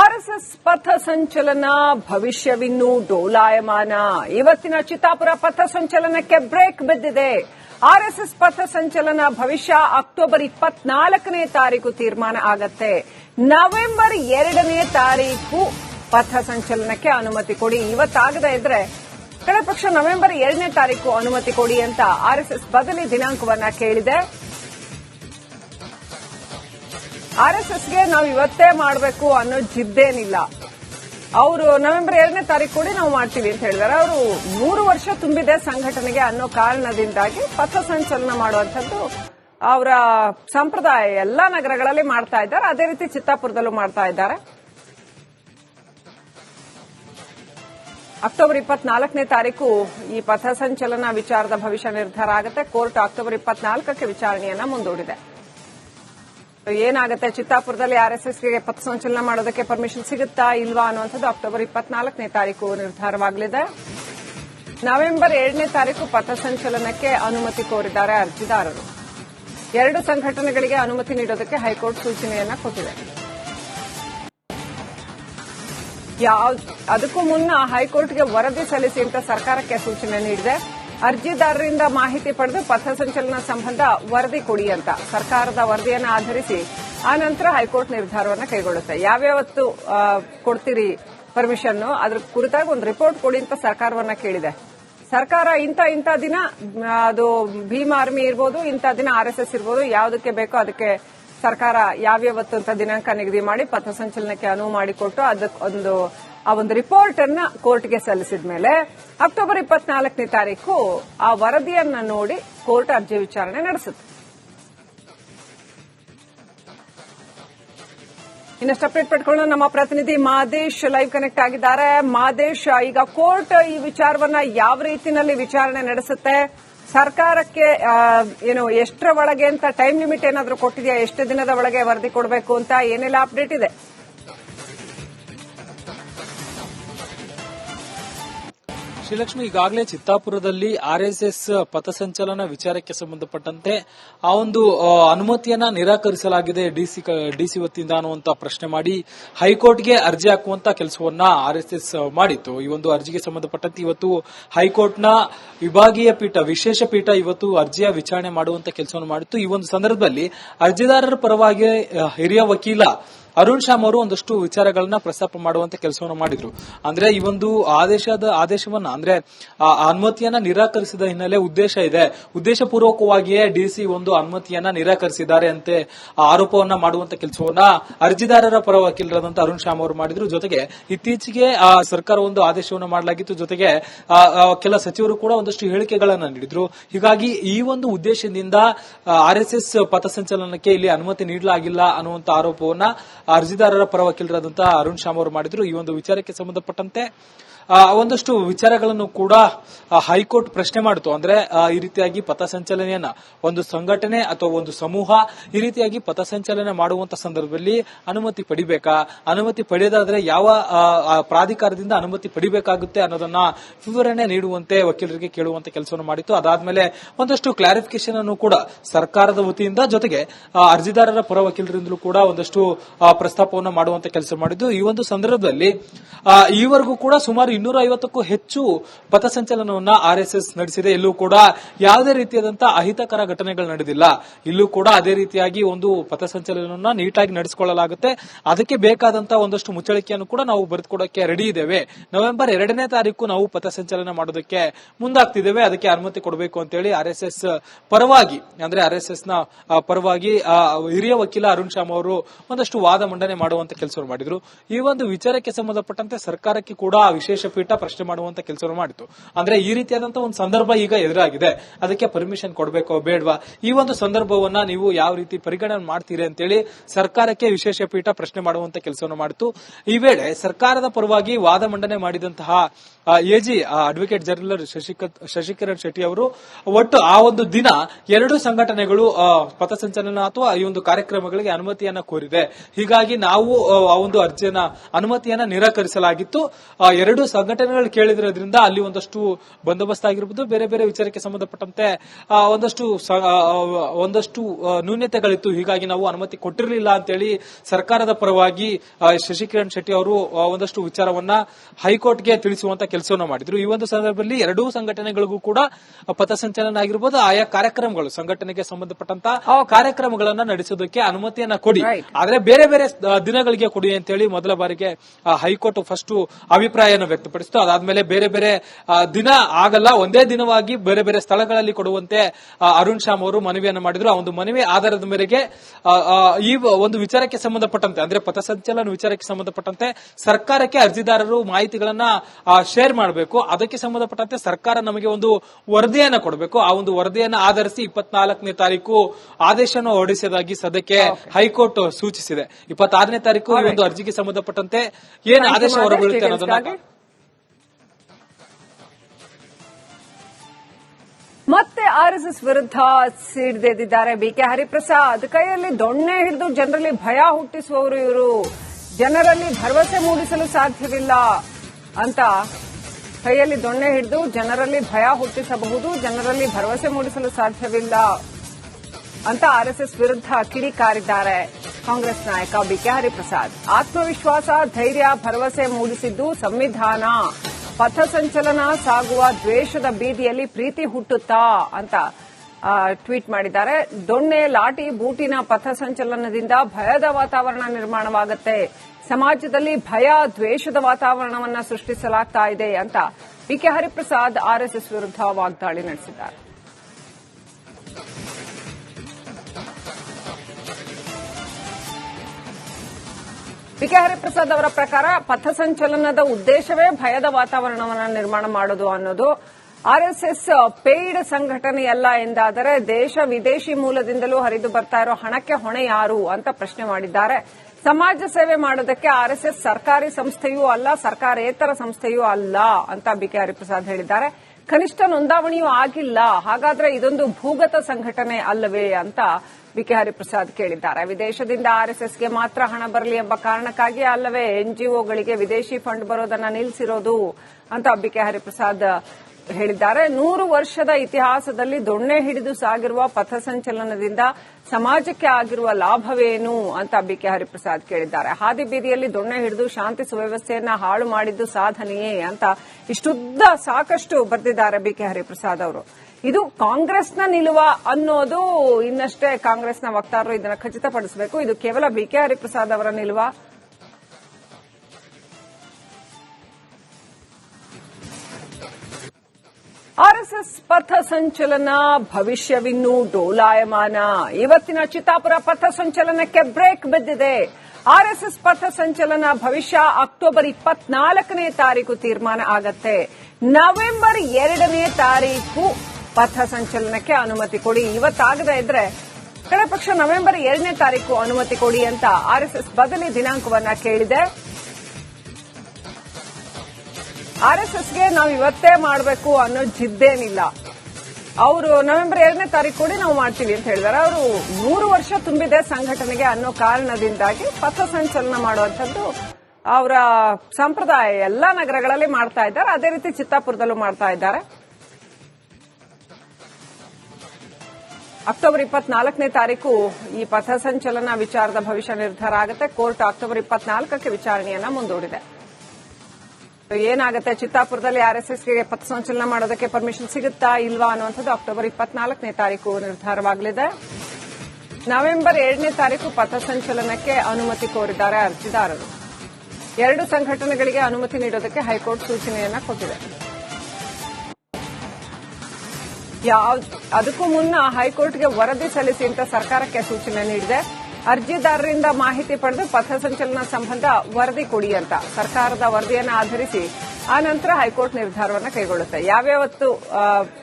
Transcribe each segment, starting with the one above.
RSS ಪಥ ಸಂಚಲನ, ಭವಿಷ್ಯವಿನ್ನೂ ಡೋಲಾಯಮಾನ. ಇವತ್ತಿನ ಚಿತ್ತಾಪುರ ಪಥ ಸಂಚಲನಕ್ಕೆ ಬ್ರೇಕ್ ಬಿದ್ದಿದೆ. ಆರ್ಎಸ್ಎಸ್ ಪಥ ಸಂಚಲನ ಭವಿಷ್ಯ ಅಕ್ಟೋಬರ್ ಇಪ್ಪತ್ನಾಲ್ಕನೇ ತಾರೀಕು ತೀರ್ಮಾನ ಆಗತ್ತೆ. ನವೆಂಬರ್ ಎರಡನೇ ತಾರೀಕು ಪಥ ಸಂಚಲನಕ್ಕೆ ಅನುಮತಿ ಕೊಡಿ. ಇವತ್ತಾಗದೇ ಇದ್ರೆ ಪಕ್ಷ ನವೆಂಬರ್ ಎರಡನೇ ತಾರೀಕು ಅನುಮತಿ ಕೊಡಿ ಅಂತ ಆರ್ಎಸ್ಎಸ್ ಬದಲಿ ದಿನಾಂಕವನ್ನ ಕೇಳಿದೆ. ಆರ್ಎಸ್ಎಸ್ಗೆ ನಾವು ಇವತ್ತೇ ಮಾಡಬೇಕು ಅನ್ನೋ ಜಿದ್ದೇನಿಲ್ಲ. ಅವರು ನವೆಂಬರ್ ಎರಡನೇ ತಾರೀಕು ಕೂಡ ನಾವು ಮಾಡ್ತೀವಿ ಅಂತ ಹೇಳಿದಾರೆ. ಅವರು ಮೂರು ವರ್ಷ ತುಂಬಿದೆ ಸಂಘಟನೆಗೆ ಅನ್ನೋ ಕಾರಣದಿಂದಾಗಿ ಪಥ ಸಂಚಲನ ಮಾಡುವಂಥದ್ದು ಅವರ ಸಂಪ್ರದಾಯ ಎಲ್ಲಾ ನಗರಗಳಲ್ಲಿ ಮಾಡ್ತಾ ಇದ್ದಾರೆ. ಅದೇ ರೀತಿ ಚಿತ್ತಾಪುರದಲ್ಲೂ ಮಾಡ್ತಾ ಇದ್ದಾರೆ. ಅಕ್ಟೋಬರ್ ಇಪ್ಪತ್ನಾಲ್ಕನೇ ತಾರೀಕು ಈ ಪಥಸಂಚಲನ ವಿಚಾರದ ಭವಿಷ್ಯ ನಿರ್ಧಾರ ಆಗುತ್ತೆ. ಕೋರ್ಟ್ ಅಕ್ಟೋಬರ್ ಇಪ್ಪತ್ನಾಲ್ಕಕ್ಕೆ ವಿಚಾರಣೆಯನ್ನ ಮುಂದೂಡಿದೆ. ಏನಾಗುತ್ತೆ? ಚಿತ್ತಾಪುರದಲ್ಲಿ ಆರ್ಎಸ್ಎಸ್ಗೆ ಪಥ ಸಂಚಲನ ಮಾಡೋದಕ್ಕೆ ಪರ್ಮಿಷನ್ ಸಿಗುತ್ತಾ ಇಲ್ವಾ ಅನ್ನುವಂಥದ್ದು ಅಕ್ಟೋಬರ್ ಇಪ್ಪತ್ನಾಲ್ಕನೇ ತಾರೀಕು ನಿರ್ಧಾರವಾಗಲಿದೆ. ನವೆಂಬರ್ ಎರಡನೇ ತಾರೀಕು ಪಥಸಂಚಲನಕ್ಕೆ ಅನುಮತಿ ಕೋರಿದ್ದಾರೆ ಅರ್ಜಿದಾರರು. ಎರಡು ಸಂಘಟನೆಗಳಿಗೆ ಅನುಮತಿ ನೀಡೋದಕ್ಕೆ ಹೈಕೋರ್ಟ್ ಸೂಚನೆಯನ್ನ ಕೊಟ್ಟಿದೆ. ಅದಕ್ಕೂ ಮುನ್ನ ಹೈಕೋರ್ಟ್ಗೆ ವರದಿ ಸಲ್ಲಿಸಿ ಅಂತ ಸರ್ಕಾರಕ್ಕೆ ಸೂಚನೆ ನೀಡಿದೆ. ಅರ್ಜಿದಾರರಿಂದ ಮಾಹಿತಿ ಪಡೆದು ಪಥ ಸಂಚಲನ ಸಂಬಂಧ ವರದಿ ಕೊಡಿ ಅಂತ. ಸರ್ಕಾರದ ವರದಿಯನ್ನು ಆಧರಿಸಿ ಆ ನಂತರ ಹೈಕೋರ್ಟ್ ನಿರ್ಧಾರವನ್ನು ಕೈಗೊಳ್ಳುತ್ತೆ. ಯಾವ್ಯಾವತ್ತು ಕೊಡ್ತೀರಿ ಪರ್ಮಿಷನ್ ಅದ್ರ ಕುರಿತಾಗಿ ಒಂದು ರಿಪೋರ್ಟ್ ಕೊಡಿ ಅಂತ ಸರ್ಕಾರವನ್ನ ಕೇಳಿದೆ. ಸರ್ಕಾರ ಇಂಥ ಇಂಥ ದಿನ ಅದು ಭೀಮ್ ಆರ್ಮಿ ಇರ್ಬೋದು, ಇಂಥ ದಿನ ಆರ್ಎಸ್ಎಸ್ ಇರ್ಬೋದು, ಯಾವುದಕ್ಕೆ ಬೇಕೋ ಅದಕ್ಕೆ ಸರ್ಕಾರ ಯಾವ್ಯಾವತ್ತು ಅಂತ ದಿನಾಂಕ ನಿಗದಿ ಮಾಡಿ ಪಥಸಂಚಲನಕ್ಕೆ ಅನುವು ಮಾಡಿಕೊಟ್ಟು ಅದಕ್ಕೆ ಒಂದು ಆ ಒಂದು ರಿಪೋರ್ಟ್ ಅನ್ನ ಕೋರ್ಟ್ಗೆ ಸಲ್ಲಿಸಿದ ಮೇಲೆ ಅಕ್ಟೋಬರ್ ಇಪ್ಪತ್ನಾಲ್ಕನೇ ತಾರೀಕು ಆ ವರದಿಯನ್ನ ನೋಡಿ ಕೋರ್ಟ್ ಅರ್ಜಿ ವಿಚಾರಣೆ ನಡೆಸುತ್ತೆ. ಇನ್ನಷ್ಟು ಅಪ್ಡೇಟ್ ಪಡ್ಕೊಂಡು ನಮ್ಮ ಪ್ರತಿನಿಧಿ ಮಾದೇಶ್ ಲೈವ್ ಕನೆಕ್ಟ್ ಆಗಿದ್ದಾರೆ. ಮಾದೇಶ್, ಈಗ ಕೋರ್ಟ್ ಈ ವಿಚಾರವನ್ನ ಯಾವ ರೀತಿಯಲ್ಲಿ ವಿಚಾರಣೆ ನಡೆಸುತ್ತೆ? ಸರ್ಕಾರಕ್ಕೆ ಏನು, ಎಷ್ಟರ ಒಳಗೆ ಅಂತ ಟೈಮ್ ಲಿಮಿಟ್ ಏನಾದರೂ ಕೊಟ್ಟಿದೆಯಾ? ಎಷ್ಟು ದಿನದ ಒಳಗೆ ವರದಿ ಕೊಡಬೇಕು ಅಂತ ಏನೆಲ್ಲ ಅಪ್ಡೇಟ್ ಇದೆ? ಶ್ರೀಲಕ್ಷ್ಮಿ ಈಗಾಗಲೇ ಚಿತ್ತಾಪುರದಲ್ಲಿ ಆರ್ಎಸ್ಎಸ್ ಪಥಸಂಚಲನ ವಿಚಾರಕ್ಕೆ ಸಂಬಂಧಪಟ್ಟಂತೆ ಆ ಒಂದು ಅನುಮತಿಯನ್ನ ನಿರಾಕರಿಸಲಾಗಿದೆ. ಡಿಸಿ ಡಿಸಿ ವತಿಯಿಂದ ಅನ್ನುವಂತ ಪ್ರಶ್ನೆ ಮಾಡಿ ಹೈಕೋರ್ಟ್ಗೆ ಅರ್ಜಿ ಹಾಕುವಂತ ಕೆಲಸವನ್ನ ಆರ್ಎಸ್ಎಸ್ ಮಾಡಿತ್ತು. ಈ ಒಂದು ಅರ್ಜಿಗೆ ಸಂಬಂಧಪಟ್ಟಂತೆ ಇವತ್ತು ಹೈಕೋರ್ಟ್ನ ವಿಭಾಗೀಯ ಪೀಠ, ವಿಶೇಷ ಪೀಠ ಇವತ್ತು ಅರ್ಜಿಯ ವಿಚಾರಣೆ ಮಾಡುವಂತ ಕೆಲಸವನ್ನು ಮಾಡಿತ್ತು. ಈ ಒಂದು ಸಂದರ್ಭದಲ್ಲಿ ಅರ್ಜಿದಾರರ ಪರವಾಗಿ ಹಿರಿಯ ವಕೀಲ ಅರುಣ್ ಶ್ಯಾಮ್ ಅವರು ಒಂದಷ್ಟು ವಿಚಾರಗಳನ್ನ ಪ್ರಸ್ತಾಪ ಮಾಡುವಂತ ಕೆಲಸವನ್ನು ಮಾಡಿದ್ರು. ಅಂದ್ರೆ ಈ ಒಂದು ಆದೇಶದ ಆದೇಶವನ್ನ, ಅಂದ್ರೆ ಅನುಮತಿಯನ್ನ ನಿರಾಕರಿಸಿದ ಹಿನ್ನೆಲೆ ಉದ್ದೇಶ ಇದೆ. ಉದ್ದೇಶ ಪೂರ್ವಕವಾಗಿಯೇ ಡಿಸಿ ಒಂದು ಅನುಮತಿಯನ್ನ ನಿರಾಕರಿಸಿದ್ದಾರೆ ಅಂತೆ ಆರೋಪವನ್ನ ಮಾಡುವಂತ ಕೆಲಸವನ್ನ ಅರ್ಜಿದಾರರ ಪರ ವಕೀಲರಾದಂತ ಅರುಣ್ ಶ್ಯಾಮ್ ಅವರು ಮಾಡಿದ್ರು. ಜೊತೆಗೆ ಇತ್ತೀಚೆಗೆ ಆ ಸರ್ಕಾರ ಒಂದು ಆದೇಶವನ್ನು ಮಾಡಲಾಗಿತ್ತು. ಜೊತೆಗೆ ಕೆಲ ಸಚಿವರು ಕೂಡ ಒಂದಷ್ಟು ಹೇಳಿಕೆಗಳನ್ನ ನೀಡಿದ್ರು. ಹೀಗಾಗಿ ಈ ಒಂದು ಉದ್ದೇಶದಿಂದ ಆರ್ ಎಸ್ ಎಸ್ ಪಥಸಂಚಲನಕ್ಕೆ ಇಲ್ಲಿ ಅನುಮತಿ ನೀಡಲಾಗಿಲ್ಲ ಅನ್ನುವಂತ ಆರೋಪವನ್ನ ಅರ್ಜಿದಾರರ ಪರ ವಕೀಲರಾದಂತಹ ಅರುಣ್ ಶಾಮ್ ಅವರು ಮಾಡಿದ್ರು. ಈ ಒಂದು ವಿಚಾರಕ್ಕೆ ಸಂಬಂಧಪಟ್ಟಂತೆ ಒಂದಷ್ಟು ವಿಚಾರಗಳನ್ನು ಕೂಡ ಹೈಕೋರ್ಟ್ ಪ್ರಶ್ನೆ ಮಾಡಿತು. ಅಂದ್ರೆ ಈ ರೀತಿಯಾಗಿ ಪಥಸಂಚಲನೆಯನ್ನ ಒಂದು ಸಂಘಟನೆ ಅಥವಾ ಒಂದು ಸಮೂಹ ಈ ರೀತಿಯಾಗಿ ಪಥಸಂಚಲನೆ ಮಾಡುವಂತ ಸಂದರ್ಭದಲ್ಲಿ ಅನುಮತಿ ಪಡಿಬೇಕಾ? ಅನುಮತಿ ಪಡೆಯದಾದ್ರೆ ಯಾವ ಪ್ರಾಧಿಕಾರದಿಂದ ಅನುಮತಿ ಪಡಿಬೇಕಾಗುತ್ತೆ ಅನ್ನೋದನ್ನ ವಿವರಣೆ ನೀಡುವಂತೆ ವಕೀಲರಿಗೆ ಕೇಳುವಂತ ಕೆಲಸವನ್ನು ಮಾಡಿತ್ತು. ಅದಾದ್ಮೇಲೆ ಒಂದಷ್ಟು ಕ್ಲಾರಿಫಿಕೇಶನ್ ಅನ್ನು ಕೂಡ ಸರ್ಕಾರದ ವತಿಯಿಂದ ಜೊತೆಗೆ ಅರ್ಜಿದಾರರ ಪರ ವಕೀಲರಿಂದಲೂ ಕೂಡ ಒಂದಷ್ಟು ಪ್ರಸ್ತಾಪವನ್ನು ಮಾಡುವಂತ ಕೆಲಸ ಮಾಡಿದ್ದು. ಈ ಒಂದು ಸಂದರ್ಭದಲ್ಲಿ ಈವರೆಗೂ ಕೂಡ ಸುಮಾರು ಇನ್ನೂರ ಐವತ್ತಕ್ಕೂ ಹೆಚ್ಚು ಪಥಸಂಚಲನವನ್ನ ಆರ್ ಎಸ್ ಎಸ್ ನಡೆಸಿದೆ. ಇಲ್ಲೂ ಕೂಡ ಯಾವುದೇ ರೀತಿಯಾದಂತಹ ಅಹಿತಕರ ಘಟನೆಗಳು ನಡೆದಿಲ್ಲ. ಇಲ್ಲೂ ಕೂಡ ಅದೇ ರೀತಿಯಾಗಿ ಒಂದು ಪಥಸಂಚಲನವನ್ನ ನೀಟಾಗಿ ನಡೆಸಿಕೊಳ್ಳಲಾಗುತ್ತೆ. ಅದಕ್ಕೆ ಬೇಕಾದಂತಹ ಒಂದಷ್ಟು ಮುಚ್ಚಳಿಕೆಯನ್ನು ಕೂಡ ನಾವು ಬರೆದುಕೊಡಕ್ಕೆ ರೆಡಿ ಇದ್ದೇವೆ. ನವೆಂಬರ್ ಎರಡನೇ ತಾರೀಕು ನಾವು ಪಥಸಂಚಲನ ಮಾಡೋದಕ್ಕೆ ಮುಂದಾಗ್ತಿದ್ದೇವೆ. ಅದಕ್ಕೆ ಅನುಮತಿ ಕೊಡಬೇಕು ಅಂತೇಳಿ ಆರ್ ಎಸ್ ಪರವಾಗಿ, ಅಂದ್ರೆ ಆರ್ನ ಪರವಾಗಿ ಹಿರಿಯ ವಕೀಲ ಅರುಣ್ ಶ್ಯಾಮ್ ಅವರು ಒಂದಷ್ಟು ವಾದ ಮಂಡನೆ ಮಾಡುವಂತ ಕೆಲಸವನ್ನು ಮಾಡಿದ್ರು. ಈ ಒಂದು ವಿಚಾರಕ್ಕೆ ಸಂಬಂಧಪಟ್ಟಂತೆ ಸರ್ಕಾರಕ್ಕೆ ಕೂಡ ಆ ವಿಶೇಷ ಪೀಠ ಪ್ರಶ್ನೆ ಮಾಡುವಂತ ಕೆಲಸವನ್ನು ಮಾಡಿತು ಅಂದ್ರೆ ಈ ರೀತಿಯಾದಂತಹ ಒಂದು ಸಂದರ್ಭ ಈಗ ಎದುರಾಗಿದೆ. ಅದಕ್ಕೆ ಪರ್ಮಿಷನ್ ಕೊಡಬೇಕೋ ಬೇಡವಾ? ಈ ಒಂದು ಸಂದರ್ಭವನ್ನ ನೀವು ಯಾವ ರೀತಿ ಪರಿಗಣನೆ ಮಾಡ್ತೀರಿ ಅಂತೇಳಿ ಸರ್ಕಾರಕ್ಕೆ ವಿಶೇಷ ಪೀಠ ಪ್ರಶ್ನೆ ಮಾಡುವಂತ ಕೆಲಸವನ್ನು ಮಾಡಿತು ಈ ವೇಳೆ ಸರ್ಕಾರದ ಪರವಾಗಿ ವಾದ ಮಂಡನೆ ಮಾಡಿದಂತಹ ಎಜಿ ಅಡ್ವೊಕೇಟ್ ಜನರಲ್ ಶಶಿಕ- ಶಶಿಕಿರಣ್ ಶೆಟ್ಟಿ ಅವರು ಒಟ್ಟು ಆ ಒಂದು ದಿನ ಎರಡು ಸಂಘಟನೆಗಳು ಪಥಸಂಚಲನ ಅಥವಾ ಈ ಒಂದು ಕಾರ್ಯಕ್ರಮಗಳಿಗೆ ಅನುಮತಿಯನ್ನ ಕೋರಿದೆ. ಹೀಗಾಗಿ ನಾವು ಆ, ಒಂದು ಅರ್ಜಿಯನ್ನ ಅನುಮತಿಯನ್ನ ನಿರಾಕರಿಸಲಾಗಿತ್ತು. ಎರಡು ಸಂಘಟನೆಗಳು ಕೇಳಿದ್ರಿಂದ ಅಲ್ಲಿ ಒಂದಷ್ಟು ಬಂದೋಬಸ್ತ್ ಆಗಿರ್ಬೋದು ಬೇರೆ ಬೇರೆ ವಿಚಾರಕ್ಕೆ ಸಂಬಂಧಪಟ್ಟಂತೆ ಒಂದಷ್ಟು ಒಂದಷ್ಟು ನ್ಯೂನ್ಯತೆಗಳಿತ್ತು ಹೀಗಾಗಿ ನಾವು ಅನುಮತಿ ಕೊಟ್ಟಿರಲಿಲ್ಲ ಅಂತೇಳಿ ಸರ್ಕಾರದ ಪರವಾಗಿ ಶಶಿಕಿರಣ್ ಶೆಟ್ಟಿ ಅವರು ಒಂದಷ್ಟು ವಿಚಾರವನ್ನ ಹೈಕೋರ್ಟ್ಗೆ ತಿಳಿಸುವಂತ ಕೆಲಸವನ್ನು ಮಾಡಿದ್ರು. ಈ ಒಂದು ಸಂದರ್ಭದಲ್ಲಿ ಎರಡೂ ಸಂಘಟನೆಗಳಿಗೂ ಕೂಡ ಪಥಸಂಚಲನ ಆಗಿರ್ಬೋದು ಆಯಾ ಕಾರ್ಯಕ್ರಮಗಳು ಸಂಘಟನೆಗೆ ಸಂಬಂಧಪಟ್ಟಂತ ಕಾರ್ಯಕ್ರಮಗಳನ್ನ ನಡೆಸೋದಕ್ಕೆ ಅನುಮತಿಯನ್ನ ಕೊಡಿ. ಆದ್ರೆ ಬೇರೆ ಬೇರೆ ದಿನಗಳಿಗೆ ಕೊಡಿ ಅಂತೇಳಿ ಮೊದಲ ಬಾರಿಗೆ ಹೈಕೋರ್ಟ್ ಫಸ್ಟ್ ಅಭಿಪ್ರಾಯನ ವ್ಯಕ್ತಪಡಿಸಿತು ಅದಾದ್ಮೇಲೆ ಬೇರೆ ಬೇರೆ ದಿನ ಆಗಲ್ಲ ಒಂದೇ ದಿನವಾಗಿ ಬೇರೆ ಬೇರೆ ಸ್ಥಳಗಳಲ್ಲಿ ಕೊಡುವಂತೆ ಅರುಣ್ ಶ್ಯಾಮ್ ಅವರು ಮನವಿಯನ್ನು ಮಾಡಿದ್ರು. ಆ ಒಂದು ಮನವಿ ಆಧಾರದ ಮೇರೆಗೆ ಈ ಒಂದು ವಿಚಾರಕ್ಕೆ ಸಂಬಂಧಪಟ್ಟಂತೆ ಅಂದ್ರೆ ಪಥಸಂಚಲನ ವಿಚಾರಕ್ಕೆ ಸಂಬಂಧಪಟ್ಟಂತೆ ಸರ್ಕಾರಕ್ಕೆ ಅರ್ಜಿದಾರರು ಮಾಹಿತಿಗಳನ್ನ ಶೇರ್ ಮಾಡಬೇಕು. ಅದಕ್ಕೆ ಸಂಬಂಧಪಟ್ಟಂತೆ ಸರ್ಕಾರ ನಮಗೆ ಒಂದು ವರದಿಯನ್ನ ಕೊಡಬೇಕು. ಆ ಒಂದು ವರದಿಯನ್ನ ಆಧರಿಸಿ ಇಪ್ಪತ್ನಾಲ್ಕನೇ ತಾರೀಕು ಆದೇಶವನ್ನು ಹೊರಡಿಸಿದಾಗಿ ಸದ್ಯಕ್ಕೆ ಹೈಕೋರ್ಟ್ ಸೂಚಿಸಿದೆ. ಇಪ್ಪತ್ತಾರನೇ ತಾರೀಕು ಈ ಒಂದು ಅರ್ಜಿಗೆ ಸಂಬಂಧಪಟ್ಟಂತೆ ಏನು ಆದೇಶ ಹೊರಬೀಳುತ್ತೆ ಅನ್ನೋದನ್ನ ಮತ್ತೆ ಆರ್ಎಸ್ಎಸ್ ವಿರುದ್ಧ ಸಿಡಿದೆದಿದ್ದಾರೆ ಬಿ ಕೆ ಹರಿಪ್ರಸಾದ್. ಕೈಯಲ್ಲಿ ದೊಣ್ಣೆ ಹಿಡಿದು ಜನರಲ್ಲಿ ಭಯ ಹುಟ್ಟಿಸುವವರು ಇವರು. ಜನರಲ್ಲಿ ಭರವಸೆ ಮೂಡಿಸಲು ಸಾಧ್ಯವಿಲ್ಲ ಅಂತ ಕೈಯಲ್ಲಿ ದೊಣ್ಣೆ ಹಿಡಿದು ಜನರಲ್ಲಿ ಭಯ ಹುಟ್ಟಿಸಬಹುದು, ಜನರಲ್ಲಿ ಭರವಸೆ ಮೂಡಿಸಲು ಸಾಧ್ಯವಿಲ್ಲ ಅಂತ ಆರ್ಎಸ್ಎಸ್ ವಿರುದ್ಧ ಕಿಡಿಕಾರಿದ್ದಾರೆ ಕಾಂಗ್ರೆಸ್ ನಾಯಕ ಬಿಕೆ ಹರಿಪ್ರಸಾದ್. ಆತ್ಮವಿಶ್ವಾಸ, ಧೈರ್ಯ, ಭರವಸೆ ಮೂಡಿಸಿದ್ದು ಸಂವಿಧಾನ. ಪಥಸಂಚಲನ ಸಾಗುವ ದ್ವೇಷದ ಬೀದಿಯಲ್ಲಿ ಪ್ರೀತಿ ಹುಟ್ಟುತ್ತಾ ಅಂತ ಟ್ವೀಟ್ ಮಾಡಿದ್ದಾರೆ. ದೊಣ್ಣೆ ಲಾಟಿ ಬೂಟಿನ ಪಥಸಂಚಲನದಿಂದ ಭಯದ ವಾತಾವರಣ ನಿರ್ಮಾಣವಾಗುತ್ತೆ. ಸಮಾಜದಲ್ಲಿ ಭಯ, ದ್ವೇಷದ ವಾತಾವರಣವನ್ನು ಸೃಷ್ಟಿಸಲಾಗ್ತಾ ಇದೆ ಅಂತ ಬಿಕೆ ಹರಿಪ್ರಸಾದ್ ಆರ್ಎಸ್ಎಸ್ ವಿರುದ್ಧ ವಾಗ್ದಾಳಿ ನಡೆಸಿದ್ದಾರೆ. ಬಿಕೆ ಹರಿಪ್ರಸಾದ್ ಅವರ ಪ್ರಕಾರ ಪಥಸಂಚಲನದ ಉದ್ದೇಶವೇ ಭಯದ ವಾತಾವರಣವನ್ನು ನಿರ್ಮಾಣ ಮಾಡೋದು ಅನ್ನೋದು. ಆರ್ಎಸ್ಎಸ್ ಪೇಯ್ಡ್ ಸಂಘಟನೆಯಲ್ಲ ಎಂದಾದರೆ ದೇಶ ವಿದೇಶಿ ಮೂಲದಿಂದಲೂ ಹರಿದು ಬರ್ತಾ ಇರೋ ಹಣಕ್ಕೆ ಹೊಣೆ ಯಾರು ಅಂತ ಪ್ರಶ್ನೆ ಮಾಡಿದ್ದಾರೆ. ಸಮಾಜ ಸೇವೆ ಮಾಡೋದಕ್ಕೆ ಆರ್ಎಸ್ಎಸ್ ಸರ್ಕಾರಿ ಸಂಸ್ಥೆಯೂ ಅಲ್ಲ, ಸರ್ಕಾರೇತರ ಸಂಸ್ಥೆಯೂ ಅಲ್ಲ ಅಂತ ಬಿಕೆ ಹರಿಪ್ರಸಾದ್ ಹೇಳಿದ್ದಾರೆ. ಕನಿಷ್ಠ ನೋಂದಾವಣಿಯೂ ಆಗಿಲ್ಲ, ಹಾಗಾದ್ರೆ ಇದೊಂದು ಭೂಗತ ಸಂಘಟನೆ ಅಲ್ಲವೇ ಅಂತ ಬಿಕೆ ಹರಿಪ್ರಸಾದ್ ಕೇಳಿದ್ದಾರೆ. ವಿದೇಶದಿಂದ ಆರ್ಎಸ್ಎಸ್ಗೆ ಮಾತ್ರ ಹಣ ಬರಲಿ ಎಂಬ ಕಾರಣಕ್ಕಾಗಿ ಅಲ್ಲವೇ ಎನ್ಜಿಒಗಳಿಗೆ ವಿದೇಶಿ ಫಂಡ್ ಬರೋದನ್ನ ನಿಲ್ಲಿಸಿರೋದು ಅಂತ ಬಿಕೆ ಹರಿಪ್ರಸಾದ್ ಹೇಳಿದ್ದಾರೆ. ನೂರು ವರ್ಷದ ಇತಿಹಾಸದಲ್ಲಿ ದೊಣ್ಣೆ ಹಿಡಿದು ಸಾಗಿರುವ ಪಥಸಂಚಲನದಿಂದ ಸಮಾಜಕ್ಕೆ ಆಗಿರುವ ಲಾಭವೇನು ಅಂತ ಬಿಕೆ ಹರಿಪ್ರಸಾದ್ ಕೇಳಿದ್ದಾರೆ. ಹಾದಿ ಬೀದಿಯಲ್ಲಿ ದೊಣ್ಣೆ ಹಿಡಿದು ಶಾಂತಿ ಸುವ್ಯವಸ್ಥೆಯನ್ನ ಹಾಳು ಮಾಡಿದ್ದು ಸಾಧನೆಯೇ ಅಂತ ಇಷ್ಟುದ್ದ ಸಾಕಷ್ಟು ಬರೆದಿದ್ದಾರೆ ಬಿಕೆ ಹರಿಪ್ರಸಾದ್ ಅವರು. ಇದು ಕಾಂಗ್ರೆಸ್ನ ನಿಲುವ ಅನ್ನೋದು ಇನ್ನಷ್ಟೇ ಕಾಂಗ್ರೆಸ್ನ ವಕ್ತಾರರು ಇದನ್ನು ಖಚಿತಪಡಿಸಬೇಕು. ಇದು ಕೇವಲ ಬಿಕೆ ಹರಿಪ್ರಸಾದ್ ಅವರ ನಿಲುವ. ಆರ್ಎಸ್ಎಸ್ ಪಥ ಸಂಚಲನ, ಭವಿಷ್ಯವಿನ್ನೂ ಡೋಲಾಯಮಾನ. ಇವತ್ತಿನ ಚಿತ್ತಾಪುರ ಪಥ ಸಂಚಲನಕ್ಕೆ ಬ್ರೇಕ್ ಬಿದ್ದಿದೆ. ಆರ್ಎಸ್ಎಸ್ ಪಥ ಸಂಚಲನ ಭವಿಷ್ಯ ಅಕ್ಟೋಬರ್ ಇಪ್ಪತ್ನಾಲ್ಕನೇ ತಾರೀಕು ತೀರ್ಮಾನ ಆಗತ್ತೆ. ನವೆಂಬರ್ ಎರಡನೇ ತಾರೀಕು ಪಥ ಸಂಚಲನಕ್ಕೆ ಅನುಮತಿ ಕೊಡಿ. ಇವತ್ತಾಗದೇ ಇದ್ರೆ ಕಡೆ ಪಕ್ಷ ನವೆಂಬರ್ ಎರಡನೇ ತಾರೀಕು ಅನುಮತಿ ಕೊಡಿ ಅಂತ ಆರ್ಎಸ್ಎಸ್ ಬದಲಿ ದಿನಾಂಕವನ್ನ ಕೇಳಿದೆ. ಆರ್ಎಸ್ಎಸ್ಗೆ ನಾವು ಇವತ್ತೇ ಮಾಡಬೇಕು ಅನ್ನೋ ಜಿದ್ದೇನಿಲ್ಲ. ಅವರು ನವೆಂಬರ್ ಎರಡನೇ ತಾರೀಕು ಕೊಡಿ ನಾವು ಮಾಡ್ತೀವಿ ಅಂತ ಹೇಳಿದಾರೆ. ಅವರು ನೂರು ವರ್ಷ ತುಂಬಿದೆ ಸಂಘಟನೆಗೆ ಅನ್ನೋ ಕಾರಣದಿಂದಾಗಿ ಪಥಸಂಚಲನ ಮಾಡುವಂಥದ್ದು ಅವರ ಸಂಪ್ರದಾಯ ಎಲ್ಲಾ ನಗರಗಳಲ್ಲಿ ಮಾಡ್ತಾ ಇದ್ದಾರೆ. ಅದೇ ರೀತಿ ಚಿತ್ತಾಪುರದಲ್ಲೂ ಮಾಡ್ತಾ ಇದ್ದಾರೆ. ಅಕ್ಟೋಬರ್ ಇಪ್ಪತ್ನಾಲ್ಕನೇ ತಾರೀಕು ಈ ಪಥಸಂಚಲನ ವಿಚಾರದ ಭವಿಷ್ಯ ನಿರ್ಧಾರ ಆಗುತ್ತೆ. ಕೋರ್ಟ್ ಅಕ್ಟೋಬರ್ ಇಪ್ಪತ್ನಾಲ್ಕಕ್ಕೆ ವಿಚಾರಣೆಯನ್ನ ಮುಂದೂಡಿದೆ. ಏನಾಗುತ್ತೆ? ಚಿತ್ತಾಪುರದಲ್ಲಿ ಆರ್ಎಸ್ಎಸ್ಗೆ ಪಥಸಂಚಲನ ಮಾಡೋದಕ್ಕೆ ಪರ್ಮಿಷನ್ ಸಿಗುತ್ತಾ ಇಲ್ವಾ ಅನ್ನುವಂಥದ್ದು ಅಕ್ಟೋಬರ್ ಇಪ್ಪತ್ನಾಲ್ಕನೇ ತಾರೀಕು ನಿರ್ಧಾರವಾಗಲಿದೆ. ನವೆಂಬರ್ ಎರಡನೇ ತಾರೀಕು ಪಥಸಂಚಲನಕ್ಕೆ ಅನುಮತಿ ಕೋರಿದ್ದಾರೆ ಅರ್ಜಿದಾರರು. ಎರಡು ಸಂಘಟನೆಗಳಿಗೆ ಅನುಮತಿ ನೀಡೋದಕ್ಕೆ ಹೈಕೋರ್ಟ್ ಸೂಚನೆಯನ್ನ ಕೊಟ್ಟಿದೆ. ಯಾವ ಅದಕ್ಕೂ ಮುನ್ನ ಹೈಕೋರ್ಟ್ಗೆ ವರದಿ ಸಲ್ಲಿಸಿ ಅಂತ ಸರ್ಕಾರಕ್ಕೆ ಸೂಚನೆ ನೀಡಿದೆ. ಅರ್ಜಿದಾರರಿಂದ ಮಾಹಿತಿ ಪಡೆದು ಪಥಸಂಚಲನ ಸಂಬಂಧ ವರದಿ ಕೊಡಿ ಅಂತ ಸರ್ಕಾರದ ವರದಿಯನ್ನು ಆಧರಿಸಿ ಆ ನಂತರ ಹೈಕೋರ್ಟ್ ನಿರ್ಧಾರವನ್ನು ಕೈಗೊಳ್ಳುತ್ತೆ. ಯಾವ್ಯಾವತ್ತು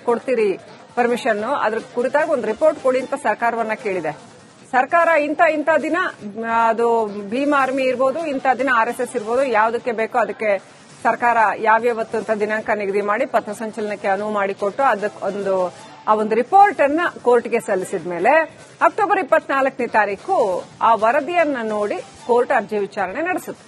ಕೊಡ್ತೀರಿ ಪರ್ಮಿಷನ್ ಅದ್ರ ಕುರಿತಾಗಿ ಒಂದು ರಿಪೋರ್ಟ್ ಕೊಡಿ ಅಂತ ಸರ್ಕಾರವನ್ನ ಕೇಳಿದೆ. ಸರ್ಕಾರ ಇಂಥ ಇಂಥ ದಿನ ಅದು ಭೀಮ್ ಆರ್ಮಿ ಇರ್ಬೋದು, ಇಂಥ ದಿನ ಆರ್ ಎಸ್ ಎಸ್ ಇರ್ಬೋದು, ಯಾವುದಕ್ಕೆ ಬೇಕೋ ಅದಕ್ಕೆ ಸರ್ಕಾರ ಯಾವ್ಯಾವತ್ತು ಅಂತ ದಿನಾಂಕ ನಿಗದಿ ಮಾಡಿ ಪಥಸಂಚಲನಕ್ಕೆ ಅನುವು ಮಾಡಿಕೊಟ್ಟು ಅದಕ್ಕೆ ಒಂದು, ಆ ಒಂದು ರಿಪೋರ್ಟ್ ಅನ್ನ ಕೋರ್ಟ್ಗೆ ಸಲ್ಲಿಸಿದ ಮೇಲೆ ಅಕ್ಟೋಬರ್ ಇಪ್ಪತ್ನಾಲ್ಕನೇ ತಾರೀಕು ಆ ವರದಿಯನ್ನ ನೋಡಿ ಕೋರ್ಟ್ ಅರ್ಜಿ ವಿಚಾರಣೆ ನಡೆಸುತ್ತೆ.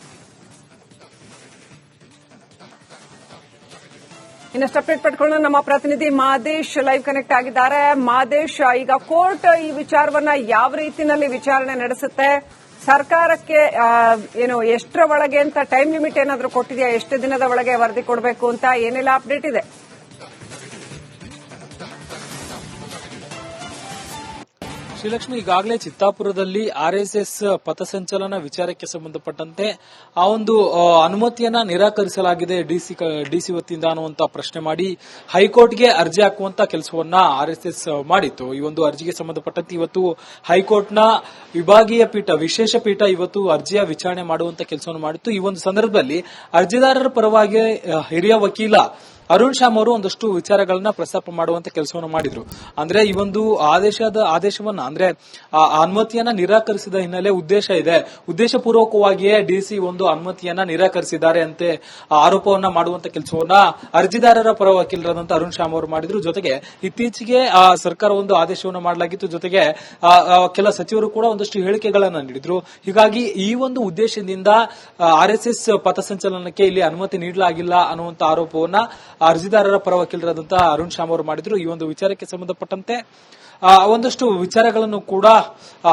ಇನ್ನಷ್ಟು ಅಪ್ಡೇಟ್ ಪಡ್ಕೊಂಡು ನಮ್ಮ ಪ್ರತಿನಿಧಿ ಮಾದೇಶ್ ಲೈವ್ ಕನೆಕ್ಟ್ ಆಗಿದ್ದಾರೆ. ಮಾದೇಶ್, ಈಗ ಕೋರ್ಟ್ ಈ ವಿಚಾರವನ್ನ ಯಾವ ರೀತಿಯಲ್ಲಿ ವಿಚಾರಣೆ ನಡೆಸುತ್ತೆ? ಸರ್ಕಾರಕ್ಕೆ ಏನು, ಎಷ್ಟರ ಒಳಗೆ ಅಂತ ಟೈಮ್ ಲಿಮಿಟ್ ಏನಾದರೂ ಕೊಟ್ಟಿದೆಯಾ? ಎಷ್ಟು ದಿನದ ಒಳಗೆ ವರದಿ ಕೊಡಬೇಕು ಅಂತ ಏನೆಲ್ಲ ಅಪ್ಡೇಟ್ ಇದೆ? ಶ್ರೀಲಕ್ಷ್ಮಿ ಈಗಾಗಲೇ ಚಿತ್ತಾಪುರದಲ್ಲಿ ಆರ್ಎಸ್ಎಸ್ ಪಥಸಂಚಲನ ವಿಚಾರಕ್ಕೆ ಸಂಬಂಧಪಟ್ಟಂತೆ ಆ ಒಂದು ಅನುಮತಿಯನ್ನ ನಿರಾಕರಿಸಲಾಗಿದೆ ಡಿಸಿ ಡಿಸಿ ವತಿಯಿಂದ ಅನ್ನುವಂತ ಪ್ರಶ್ನೆ ಮಾಡಿ ಹೈಕೋರ್ಟ್ಗೆ ಅರ್ಜಿ ಹಾಕುವಂತ ಕೆಲಸವನ್ನ ಆರ್ಎಸ್ಎಸ್ ಮಾಡಿತ್ತು. ಈ ಒಂದು ಅರ್ಜಿಗೆ ಸಂಬಂಧಪಟ್ಟಂತೆ ಇವತ್ತು ಹೈಕೋರ್ಟ್ನ ವಿಭಾಗೀಯ ಪೀಠ, ವಿಶೇಷ ಪೀಠ ಇವತ್ತು ಅರ್ಜಿಯ ವಿಚಾರಣೆ ಮಾಡುವಂತ ಕೆಲಸವನ್ನು ಮಾಡಿತ್ತು. ಈ ಒಂದು ಸಂದರ್ಭದಲ್ಲಿ ಅರ್ಜಿದಾರರ ಪರವಾಗಿ ಹಿರಿಯ ವಕೀಲ ಅರುಣ್ ಶ್ಯಾಮ್ ಅವರು ಒಂದಷ್ಟು ವಿಚಾರಗಳನ್ನ ಪ್ರಸ್ತಾಪ ಮಾಡುವಂತ ಕೆಲಸವನ್ನು ಮಾಡಿದ್ರು. ಅಂದ್ರೆ ಈ ಒಂದು ಆದೇಶದ ಆದೇಶವನ್ನ, ಅಂದ್ರೆ ಅನುಮತಿಯನ್ನ ನಿರಾಕರಿಸಿದ ಹಿನ್ನೆಲೆ ಉದ್ದೇಶ ಇದೆ. ಉದ್ದೇಶಪೂರ್ವಕವಾಗಿಯೇ ಡಿಸಿ ಒಂದು ಅನುಮತಿಯನ್ನ ನಿರಾಕರಿಸಿದ್ದಾರೆ ಅಂತೆ ಆರೋಪವನ್ನ ಮಾಡುವಂತ ಕೆಲಸವನ್ನ ಅರ್ಜಿದಾರರ ಪರ ವಕೀಲರಾದಂತ ಅರುಣ್ ಶ್ಯಾಮ್ ಅವರು ಮಾಡಿದ್ರು. ಜೊತೆಗೆ ಇತ್ತೀಚೆಗೆ ಸರ್ಕಾರ ಒಂದು ಆದೇಶವನ್ನು ಮಾಡಲಾಗಿತ್ತು. ಜೊತೆಗೆ ಕೆಲ ಸಚಿವರು ಕೂಡ ಒಂದಷ್ಟು ಹೇಳಿಕೆಗಳನ್ನ ನೀಡಿದ್ರು. ಹೀಗಾಗಿ ಈ ಒಂದು ಉದ್ದೇಶದಿಂದ ಆರ್ ಎಸ್ ಎಸ್ ಪಥಸಂಚಲನಕ್ಕೆ ಇಲ್ಲಿ ಅನುಮತಿ ನೀಡಲಾಗಿಲ್ಲ ಅನ್ನುವಂತ ಆರೋಪವನ್ನ ಅರ್ಜಿದಾರರ ಪರ ವಕೀಲರಾದಂತಹ ಅರುಣ್ ಶ್ಯಾಮ್ ಅವರು ಮಾಡಿದ್ರು. ಈ ಒಂದು ವಿಚಾರಕ್ಕೆ ಸಂಬಂಧಪಟ್ಟಂತೆ ಒಂದಷ್ಟು ವಿಚಾರಗಳನ್ನು ಕೂಡ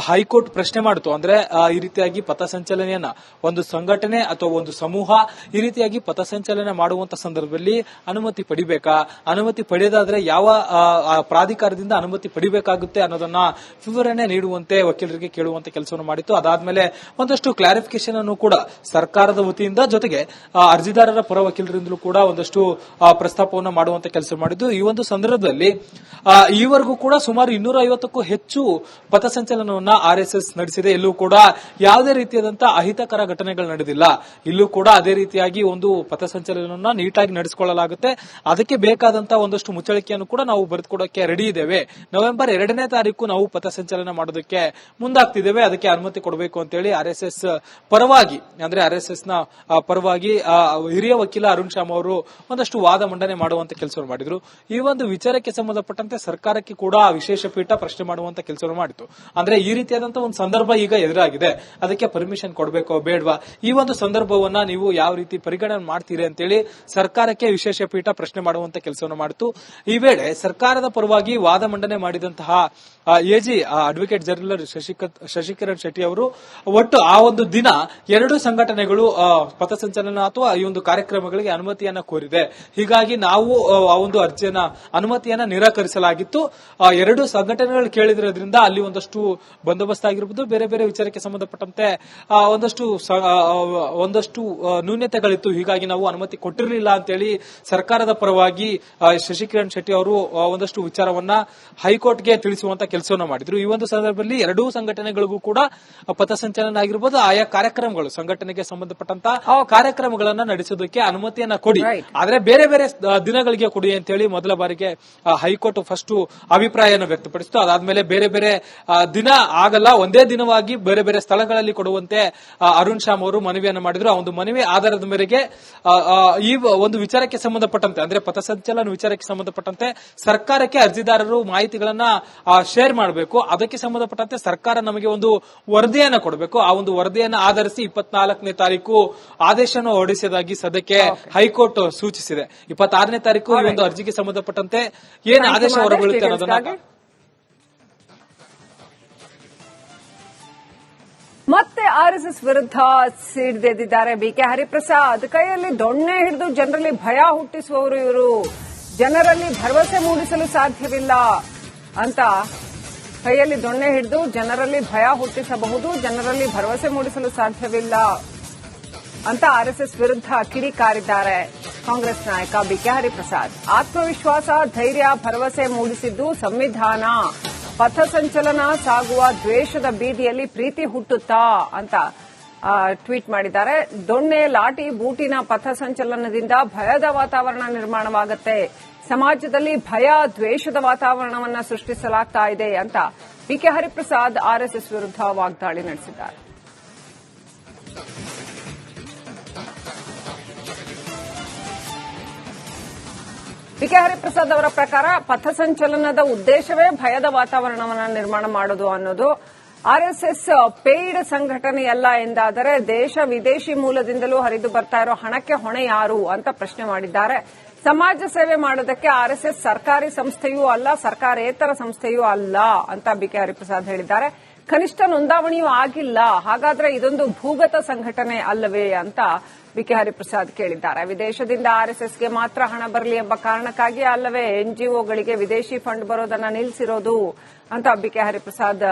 ಹೈಕೋರ್ಟ್ ಪ್ರಶ್ನೆ ಮಾಡಿತು. ಅಂದ್ರೆ ಈ ರೀತಿಯಾಗಿ ಪಥಸಂಚಲನೆಯನ್ನ ಒಂದು ಸಂಘಟನೆ ಅಥವಾ ಒಂದು ಸಮೂಹ ಈ ರೀತಿಯಾಗಿ ಪಥಸಂಚಲನೆ ಮಾಡುವಂತ ಸಂದರ್ಭದಲ್ಲಿ ಅನುಮತಿ ಪಡಿಬೇಕಾ? ಅನುಮತಿ ಪಡೆಯದಾದ್ರೆ ಯಾವ ಪ್ರಾಧಿಕಾರದಿಂದ ಅನುಮತಿ ಪಡಿಬೇಕಾಗುತ್ತೆ ಅನ್ನೋದನ್ನ ವಿವರಣೆ ನೀಡುವಂತೆ, ವಕೀಲರಿಗೆ ಕೇಳುವಂತ ಕೆಲಸವನ್ನು ಮಾಡಿತ್ತು. ಅದಾದ್ಮೇಲೆ ಒಂದಷ್ಟು ಕ್ಲಾರಿಫಿಕೇಶನ್ ಅನ್ನು ಕೂಡ ಸರ್ಕಾರದ ವತಿಯಿಂದ ಜೊತೆಗೆ ಅರ್ಜಿದಾರರ ಪರ ವಕೀಲರಿಂದಲೂ ಕೂಡ ಒಂದಷ್ಟು ಪ್ರಸ್ತಾಪವನ್ನು ಮಾಡುವಂತ ಕೆಲಸ ಮಾಡಿದ್ದು. ಈ ಒಂದು ಸಂದರ್ಭದಲ್ಲಿ ಈವರೆಗೂ ಕೂಡ ಸುಮಾರು ಇನ್ನೂರ ಐವತ್ತಕ್ಕೂ ಹೆಚ್ಚು ಪಥಸಂಚಲನವನ್ನ ಆರ್ ಎಸ್ ಎಸ್ ನಡೆಸಿದೆ. ಇಲ್ಲೂ ಕೂಡ ಯಾವುದೇ ರೀತಿಯಾದಂತಹ ಅಹಿತಕರ ಘಟನೆಗಳು ನಡೆದಿಲ್ಲ. ಇಲ್ಲೂ ಕೂಡ ಅದೇ ರೀತಿಯಾಗಿ ಒಂದು ಪಥಸಂಚಲನವನ್ನ ನೀಟಾಗಿ ನಡೆಸಿಕೊಳ್ಳಲಾಗುತ್ತೆ. ಅದಕ್ಕೆ ಬೇಕಾದಂತಹ ಒಂದಷ್ಟು ಮುಚ್ಚಳಿಕೆಯನ್ನು ಕೂಡ ನಾವು ಬರೆದುಕೊಡೋಕೆ ರೆಡಿ ಇದ್ದೇವೆ. ನವೆಂಬರ್ ಎರಡನೇ ತಾರೀಕು ನಾವು ಪಥಸಂಚಲನ ಮಾಡೋದಕ್ಕೆ ಮುಂದಾಗ್ತಿದ್ದೇವೆ. ಅದಕ್ಕೆ ಅನುಮತಿ ಕೊಡಬೇಕು ಅಂತೇಳಿ ಆರ್ ಎಸ್ ಎಸ್ ಪರವಾಗಿ, ಅಂದ್ರೆ ಆರ್ ಎಸ್ನ ಪರವಾಗಿ ಹಿರಿಯ ವಕೀಲ ಅರುಣ್ ಶ್ಯಾಮ್ ಅವರು ಒಂದಷ್ಟು ವಾದ ಮಂಡನೆ ಮಾಡುವಂತ ಕೆಲಸವನ್ನು ಮಾಡಿದ್ರು. ಈ ಒಂದು ವಿಚಾರಕ್ಕೆ ಸಂಬಂಧಪಟ್ಟಂತೆ ಸರ್ಕಾರಕ್ಕೆ ಕೂಡ ವಿಶೇಷ ಪೀಠ ಪ್ರಶ್ನೆ ಮಾಡುವಂತ ಕೆಲಸವನ್ನು ಮಾಡಿತು ಅಂದ್ರೆ ಈ ರೀತಿಯಾದಂತಹ ಒಂದು ಸಂದರ್ಭ ಈಗ ಎದುರಾಗಿದೆ. ಅದಕ್ಕೆ ಪರ್ಮಿಷನ್ ಕೊಡಬೇಕೋ ಬೇಡವಾ? ಈ ಒಂದು ಸಂದರ್ಭವನ್ನ ನೀವು ಯಾವ ರೀತಿ ಪರಿಗಣನೆ ಮಾಡ್ತೀರಿ ಅಂತೇಳಿ ಸರ್ಕಾರಕ್ಕೆ ವಿಶೇಷ ಪೀಠ ಪ್ರಶ್ನೆ ಮಾಡುವಂತ ಕೆಲಸವನ್ನು ಮಾಡಿತು. ಈ ವೇಳೆ ಸರ್ಕಾರದ ಪರವಾಗಿ ವಾದ ಮಂಡನೆ ಮಾಡಿದಂತಹ ಎಜಿ ಅಡ್ವೊಕೇಟ್ ಜನರಲ್ ಶಶಿಕ- ಶಶಿಕಿರಣ್ ಶೆಟ್ಟಿ ಅವರು ಒಟ್ಟು ಆ ಒಂದು ದಿನ ಎರಡು ಸಂಘಟನೆಗಳು ಪಥಸಂಚಲನ ಅಥವಾ ಈ ಒಂದು ಕಾರ್ಯಕ್ರಮಗಳಿಗೆ ಅನುಮತಿಯನ್ನ ಕೋರಿದೆ. ಹೀಗಾಗಿ ನಾವು ಆ, ಒಂದು ಅರ್ಜಿಯನ್ನ ಅನುಮತಿಯನ್ನ ನಿರಾಕರಿಸಲಾಗಿತ್ತು. ಎರಡು ಸಂಘಟನೆಗಳು ಕೇಳಿದ್ರಿಂದ ಅಲ್ಲಿ ಒಂದಷ್ಟು ಬಂದೋಬಸ್ತ್ ಆಗಿರಬಹುದು ಬೇರೆ ಬೇರೆ ವಿಚಾರಕ್ಕೆ ಸಂಬಂಧಪಟ್ಟಂತೆ ಒಂದಷ್ಟು ಒಂದಷ್ಟು ನ್ಯೂನ್ಯತೆಗಳಿತ್ತು ಹೀಗಾಗಿ ನಾವು ಅನುಮತಿ ಕೊಟ್ಟಿರಲಿಲ್ಲ ಅಂತೇಳಿ ಸರ್ಕಾರದ ಪರವಾಗಿ ಶಶಿಕಿರಣ್ ಶೆಟ್ಟಿ ಅವರು ಒಂದಷ್ಟು ವಿಚಾರವನ್ನ ಹೈಕೋರ್ಟ್ಗೆ ತಿಳಿಸುವಂತ ಕೆಲಸವನ್ನ ಮಾಡಿದ್ರು. ಈ ಒಂದು ಸಂದರ್ಭದಲ್ಲಿ ಎರಡೂ ಸಂಘಟನೆಗಳಿಗೂ ಕೂಡ ಪಥಸಂಚಲನ ಆಗಿರ್ಬೋದು ಆಯಾ ಕಾರ್ಯಕ್ರಮಗಳು ಸಂಘಟನೆಗೆ ಸಂಬಂಧಪಟ್ಟಂತ ಕಾರ್ಯಕ್ರಮಗಳನ್ನ ನಡೆಸೋದಕ್ಕೆ ಅನುಮತಿಯನ್ನ ಕೊಡಿ. ಆದ್ರೆ ಬೇರೆ ಬೇರೆ ದಿನಗಳಿಗೆ ಕೊಡಿ ಅಂತ ಹೇಳಿ ಮೊದಲ ಬಾರಿಗೆ ಹೈಕೋರ್ಟ್ ಫಸ್ಟ್ ಅಭಿಪ್ರಾಯವನ್ನು ವ್ಯಕ್ತಪಡಿಸಿತು. ಅದಾದ್ಮೇಲೆ ಬೇರೆ ಬೇರೆ ದಿನ ಆಗಲ್ಲ ಒಂದೇ ದಿನವಾಗಿ ಬೇರೆ ಬೇರೆ ಸ್ಥಳಗಳಲ್ಲಿ ಕೊಡುವಂತೆ ಅರುಣ್ ಶಾಮ್ ಅವರು ಮನವಿಯನ್ನು ಮಾಡಿದ್ರು. ಆ ಒಂದು ಮನವಿ ಆಧಾರದ ಮೇರೆಗೆ ಈ ಒಂದು ವಿಚಾರಕ್ಕೆ ಸಂಬಂಧಪಟ್ಟಂತೆ ಅಂದ್ರೆ ಪಥಸಂಚಲನ ವಿಚಾರಕ್ಕೆ ಸಂಬಂಧಪಟ್ಟಂತೆ ಸರ್ಕಾರಕ್ಕೆ ಅರ್ಜಿದಾರರು ಮಾಹಿತಿಗಳನ್ನ ಶೇರ್ ಮಾಡಬೇಕು. ಅದಕ್ಕೆ ಸಂಬಂಧಪಟ್ಟಂತೆ ಸರ್ಕಾರ ನಮಗೆ ಒಂದು ವರದಿಯನ್ನ ಕೊಡಬೇಕು. ಆ ಒಂದು ವರದಿಯನ್ನ ಆಧರಿಸಿ ಇಪ್ಪತ್ನಾಲ್ಕನೇ ತಾರೀಕು ಆದೇಶನ ಹೊರಡಿಸಿದಾಗಿ ಸದ್ಯಕ್ಕೆ ಹೈಕೋರ್ಟ್ ಸೂಚಿಸಿದೆ. ಇಪ್ಪತ್ತಾರನೇ ತಾರೀಕು ಈ ಒಂದು ಅರ್ಜಿಗೆ ಸಂಬಂಧಪಟ್ಟಂತೆ ಏನು ಆದೇಶ ಹೊರಬೀಳುತ್ತೆ ಅನ್ನೋದನ್ನ. ಮತ್ತೆ ಆರ್ಎಸ್ಎಸ್ ವಿರುದ್ಧ ಸಿಡಿದೆದ್ದಿದ್ದಾರೆ ಬಿಕೆ ಹರಿಪ್ರಸಾದ್. ಕೈಯಲ್ಲಿ ದೊಣ್ಣೆ ಹಿಡಿದು ಜನರಲ್ಲಿ ಭಯ ಹುಟ್ಟಿಸುವವರು ಇವರು. ಜನರಲ್ಲಿ ಭರವಸೆ ಮೂಡಿಸಲು ಸಾಧ್ಯವಿಲ್ಲ ಅಂತ ಕೈಯಲ್ಲಿ ದೊಣ್ಣೆ ಹಿಡಿದು ಜನರಲ್ಲಿ ಭಯ ಹುಟ್ಟಿಸಬಹುದು, ಜನರಲ್ಲಿ ಭರವಸೆ ಮೂಡಿಸಲು ಸಾಧ್ಯವಿಲ್ಲ ಅಂತ ಆರ್ಎಸ್ಎಸ್ ವಿರುದ್ಧ ಕಿಡಿಕಾರಿದ್ದಾರೆ ಕಾಂಗ್ರೆಸ್ ನಾಯಕ ಬಿಕೆ ಹರಿಪ್ರಸಾದ್. ಆತ್ಮವಿಶ್ವಾಸ, ಧೈರ್ಯ, ಭರವಸೆ ಮೂಡಿಸಿದ್ದು ಸಂವಿಧಾನ. ಪಥಸಂಚಲನ ಸಾಗುವ ದ್ವೇಷದ ಬೀದಿಯಲ್ಲಿ ಪ್ರೀತಿ ಹುಟ್ಟುತ್ತಾ ಅಂತ ಟ್ವೀಟ್ ಮಾಡಿದ್ದಾರೆ. ದೊಣ್ಣೆ ಲಾಟಿ ಬೂಟಿನ ಪಥಸಂಚಲನದಿಂದ ಭಯದ ವಾತಾವರಣ ನಿರ್ಮಾಣವಾಗುತ್ತೆ. ಸಮಾಜದಲ್ಲಿ ಭಯ, ದ್ವೇಷದ ವಾತಾವರಣವನ್ನು ಸೃಷ್ಟಿಸಲಾಗ್ತಾ ಇದೆ ಅಂತ ಬಿಕೆ ಹರಿಪ್ರಸಾದ್ ಆರ್ಎಸ್ಎಸ್ ವಿರುದ್ಧ ವಾಗ್ದಾಳಿ ನಡೆಸಿದ್ದಾರೆ. ಬಿಕೆ ಹರಿಪ್ರಸಾದ್ ಅವರ ಪ್ರಕಾರ ಪಥಸಂಚಲನದ ಉದ್ದೇಶವೇ ಭಯದ ವಾತಾವರಣವನ್ನು ನಿರ್ಮಾಣ ಮಾಡೋದು ಅನ್ನೋದು. ಆರ್ಎಸ್ಎಸ್ ಪೇಯ್ಡ್ ಸಂಘಟನೆಯಲ್ಲ ಎಂದಾದರೆ ದೇಶ ವಿದೇಶಿ ಮೂಲದಿಂದಲೂ ಹರಿದು ಬರ್ತಾ ಇರೋ ಹಣಕ್ಕೆ ಹೊಣೆ ಯಾರು ಅಂತ ಪ್ರಶ್ನೆ ಮಾಡಿದ್ದಾರೆ. ಸಮಾಜ ಸೇವೆ ಮಾಡೋದಕ್ಕೆ ಆರ್ಎಸ್ಎಸ್ ಸರ್ಕಾರಿ ಸಂಸ್ಥೆಯೂ ಅಲ್ಲ, ಸರ್ಕಾರೇತರ ಸಂಸ್ಥೆಯೂ ಅಲ್ಲ ಅಂತ ಬಿಕೆ ಹರಿಪ್ರಸಾದ್ ಹೇಳಿದ್ದಾರೆ. ಕನಿಷ್ಠ ನೋಂದಾವಣಿಯೂ ಆಗಿಲ್ಲ, ಹಾಗಾದ್ರೆ ಇದೊಂದು ಭೂಗತ ಸಂಘಟನೆ ಅಲ್ಲವೇ ಅಂತ ಬಿಕೆ ಹರಿಪ್ರಸಾದ್ ಕೇಳಿದ್ದಾರೆ. ವಿದೇಶದಿಂದ ಆರ್ಎಸ್ಎಸ್ಗೆ ಮಾತ್ರ ಹಣ ಬರಲಿ ಎಂಬ ಕಾರಣಕ್ಕಾಗಿ ಅಲ್ಲವೇ, ಎನ್ಜಿಒಗಳಿಗೆ ವಿದೇಶಿ ಫಂಡ್ ಬರೋದನ್ನ ನಿಲ್ಲಿಸಿರೋದು ಅಂತ ಬಿಕೆ ಹರಿಪ್ರಸಾದ್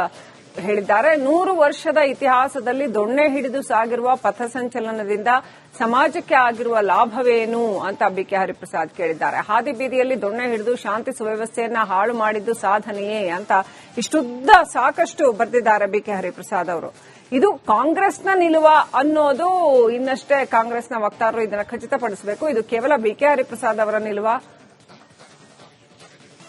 ಹೇಳಿದ್ದಾರೆ. ನೂರು ವರ್ಷದ ಇತಿಹಾಸದಲ್ಲಿ ದೊಣ್ಣೆ ಹಿಡಿದು ಸಾಗಿರುವ ಪಥಸಂಚಲನದಿಂದ ಸಮಾಜಕ್ಕೆ ಆಗಿರುವ ಲಾಭವೇನು ಅಂತ ಬಿಕೆ ಹರಿಪ್ರಸಾದ್ ಕೇಳಿದ್ದಾರೆ. ಹಾದಿ ಬೀದಿಯಲ್ಲಿ ದೊಣ್ಣೆ ಹಿಡಿದು ಶಾಂತಿ ಸುವ್ಯವಸ್ಥೆಯನ್ನ ಹಾಳು ಮಾಡಿದ್ದು ಸಾಧನೆಯೇ ಅಂತ ಇಷ್ಟುದ್ದ ಸಾಕಷ್ಟು ಬರೆದಿದ್ದಾರೆ ಬಿಕೆ ಹರಿಪ್ರಸಾದ್ ಅವರು. ಇದು ಕಾಂಗ್ರೆಸ್ನ ನಿಲುವ ಅನ್ನೋದು ಇನ್ನಷ್ಟೇ ಕಾಂಗ್ರೆಸ್ನ ವಕ್ತಾರರು ಇದನ್ನು ಖಚಿತಪಡಿಸಬೇಕು. ಇದು ಕೇವಲ ಬಿಕೆ ಹರಿಪ್ರಸಾದ್ ಅವರ ನಿಲುವ.